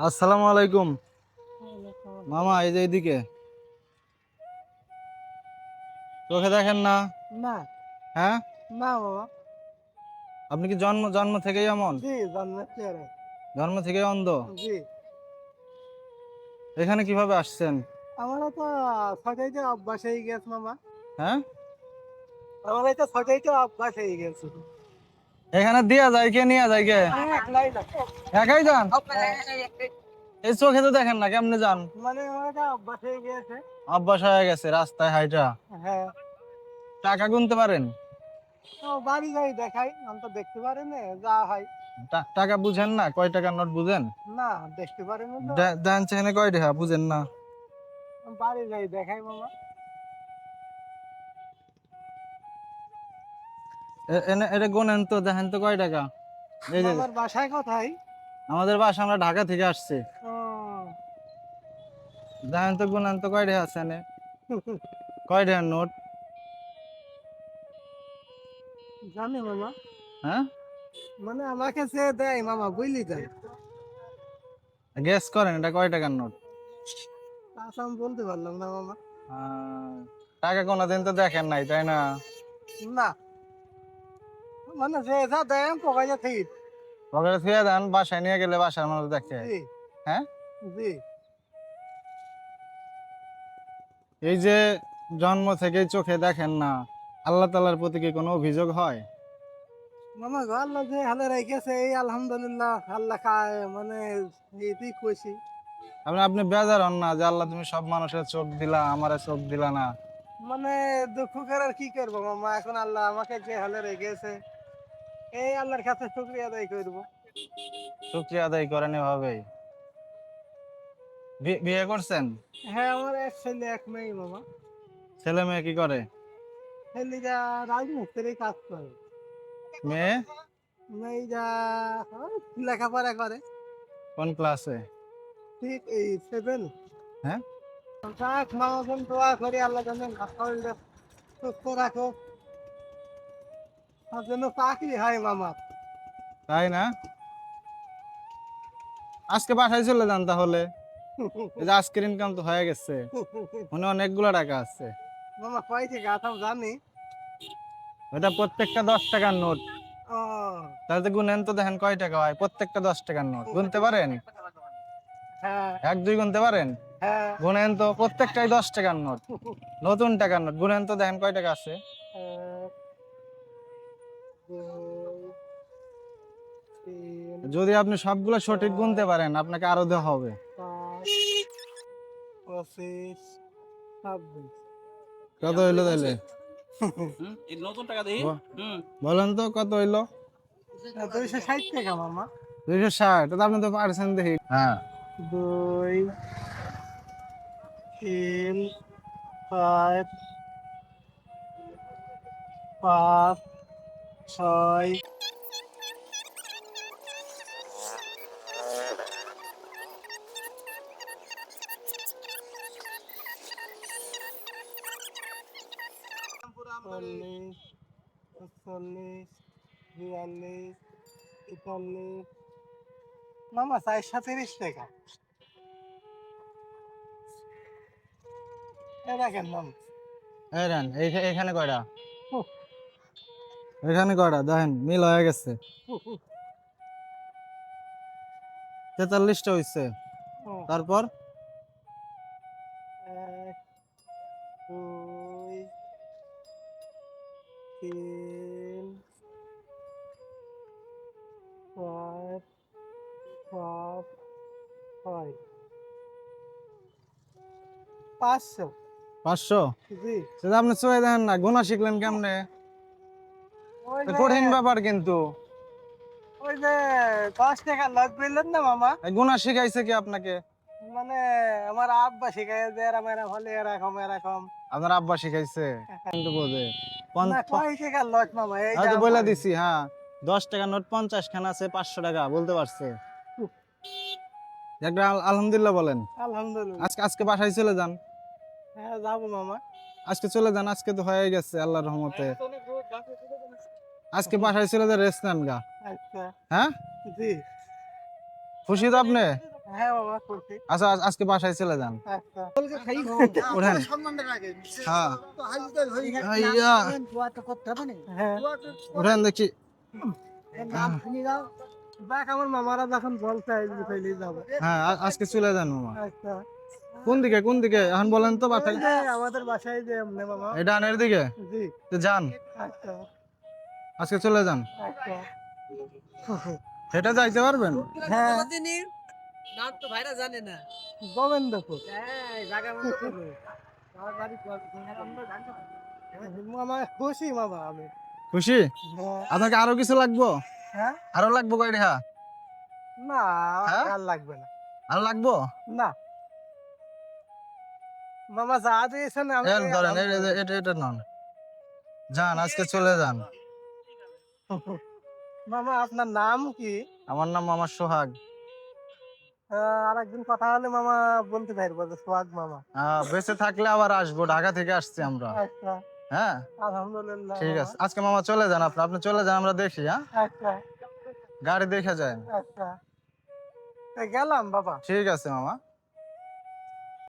আসসালামু আলাইকুম। মামা এই যে এইদিকে। চোখে দেখেন না? না। হ্যাঁ? না বাবা। আপনি কি জন্ম জন্ম থেকেই এমন? জি জন্ম থেকেই অন্ধ? জি। এখানে কীভাবে আসছেন? আমারও তো ছটাইতে অভ্যাস হয়ে গেছে মামা। হ্যাঁ? আমার তো ছটাইতে অভ্যাস হয়ে গেছে। এখানে দিয়া যায় কে নিয়ে যায় কে? একাই যান? এই চোখে তো দেখেন না কেমনে যান? মানে অভ্যাস হয়ে গেছে। অভ্যাস হয়ে গেছে রাস্তায় হাইটা। হ্যাঁ। টাকা গুনতে পারেন? তো বাড়ি যাই দেখাই আমি তো দেখতে পারি না যা হয়। টাকা বুঝেন না? কয় টাকার নোট বুঝেন? না দেখতে পারি না দেন সেখানে কয় টাকা বুঝেন না। বাড়ি যাই দেখাই মামা এনে এটা গোনেন তো দেখেন তো কয় টাকা। এই যে আমার বাসায় কোথায়? আমাদের বাসা আমরা ঢাকা থেকে আসছি। দেখেন তো গোনেন তো কয় টাকা আছে এনে? কয় টাকার নোট? জানি মামা হ্যাঁ? মানে আমাকে সে দেয় মামা বুঝলি তাই গেস করেন এটা কয় টাকার নোট? তাছাড়া আমি বলতে পারলাম না মামা। টাকা কোনোদিন তো দেখেন নাই তাই না? না। মানে যে যা দেয় পকাইয়া ঠিক পকেটে থুয়ে দেন বাসায় নিয়ে গেলে বাসার মানুষ দেখে। হ্যাঁ? জি। এই যে জন্ম থেকেই চোখে দেখেন না আল্লাহ তালার প্রতি কি কোনো অভিযোগ হয়? মামা গো আল্লাহ যে হালে রেখেছে এই আলহামদুলিল্লাহ আল্লাহ খায় মানে এটি কইছি আপনি আপনি বেজার হন না যে আল্লাহ তুমি সব মানুষের চোখ দিলা আমারে চোখ দিলা না। মানে দুঃখ করে আর কি করব মামা? এখন আল্লাহ আমাকে যে হালে রেখেছে এই আল্লাহর কাছে শুক্রিয়া আদায় করব। শুক্রিয়া আদায় করেন এভাবেই। বিয়ে করছেন? হ্যাঁ আমার এক ছেলে এক মেয়ে মামা। ছেলে মেয়ে কি করে? ছেলেটা রাজমিস্ত্রি কাজ করে। মেয়ে মেয়েটা লেখাপড়া করে। কোন ক্লাসে? ঠিক এই সেভেন হ্যাঁ? যাক মামা বোন দোয়া করি আল্লাহ যেন শরীরটা সুস্থ রাখো। আর যেন চাকরি হয় মামা। তাই না? আজকে বাসায় চলে যান তাহলে। আজকের ইনকাম তো হয়ে গেছে। মনে অনেকগুলো টাকা আছে। মামা কয় থেকে আসাম জানি। ওটা প্রত্যেকটা দশ টাকার নোট। তাহলে গুনেন তো দেখেন কয় টাকা হয়? প্রত্যেকটা দশ টাকার নোট। গুনতে পারেন? হ্যাঁ। এক দুই গুনতে পারেন? হ্যাঁ। গুনেন তো প্রত্যেকটাই দশ টাকার নোট। নতুন টাকার নোট। গুনেন তো দেখেন কয় টাকা আছে? যদি আপনি সবগুলো সঠিক গুনতে পারেন আপনাকে আরও দেওয়া হবে। কত হইল তাহলে? এই নতুন টাকা দিই বলেন তো কত হইল? দুইশো ষাট টাকা মামা। দুইশো ষাট তো আপনি তো পারছেন দেখি। হ্যাঁ। দুই তিন পাঁচ পাঁচ ছয় চল্লিশ চল্লিশ বিয়াল্লিশ তেতাল্লিশ মামা চারশো তিরিশ টাকা। এ দেখেন মাম। এই নেন, এইখা- এখানে কয়টা? উহ। এখানে কয়টা? দেখেন মিল হয়ে গেছে। তেতাল্লিশটা হইছে। তারপর? তিন চার পাঁচ ছয় পাঁচশো। পাঁচশো? জি। সেটা আপনি চয়ে দেন না গোনা শিখলেন কেমনে? কঠিন ব্যাপার কিন্তু। ওই যে দশ টাকা লগ পেলেন না মামা? গোনা শিখাইছে কি আপনাকে? মানে আমার আব্বা শিখাই যে এরম এরম হলে এরকম এরকম। আপনার আব্বা শিখাইছে? কিন্তু বোঝে। হয়তো বলে। দিছি হ্যাঁ। দশ টাকা নোট পঞ্চাশ খান আছে পাঁচশো টাকা বলতে পারছে। একটা আলহামদুলিল্লাহ বলেন। আলহামদুলিল্লাহ। আজকে আজকে বাসায় চলে যান। হ্যাঁ যাব মামা। আজকে চলে যান আজকে তো হয়ে গেছে আল্লাহর রহমতে। আজকে বাসায় চলে যান রেস্ট নেন গা। আচ্ছা। হ্যাঁ? জি। খুশি তো আপনি? হ্যাঁ করছি। আচ্ছা আজকে বাসায় চলে যান। আচ্ছা। ওঠেন। হ্যাঁ। হ্যাঁ। ওঠেন দেখি। দেখ আমার মামারা যখন হ্যাঁ আজকে চলে যান মামা। আচ্ছা। কোন দিকে কোন দিকে? এখন বলেন তো বাসায়। আমাদের বাসায় যে মামা। এই ডানের দিকে? জি। তো যান। আচ্ছা। আজকে চলে যান। আচ্ছা। হেঁটে যাইতে পারবেন? হ্যাঁ। নাম তো ভাইরা জানে না। গোবিন্দপুর। হ্যাঁ জায়গা। মামা খুশি মামা আমি। খুশি? হ্যাঁ। আপনাকে আরও কিছু লাগবো? হ্যাঁ? আরও লাগবো কয় টাকা না হ্যাঁ? আর লাগবে না। আরও লাগবো? না। মামা যা দিয়েছেন আমি ধরেন এই- এই- এটা এটা নন। যান আজকে চলে যান। মামা আপনার নাম কি? আমার নাম মামা সোহাগ। আর একদিন কথা হলে মামা বলতে পারব যে সোহাগ মামা। হ্যাঁ বেঁচে থাকলে আবার আসব ঢাকা থেকে আসছি আমরা। আচ্ছা। হ্যাঁ? আলহামদুলিল্লাহ। ঠিক আছে। আজকে মামা চলে যান আপনি আপনি চলে যান আমরা দেখি হ্যাঁ? আচ্ছা। গাড়ি দেখে যায় আচ্ছা। গেলাম বাবা। ঠিক আছে মামা।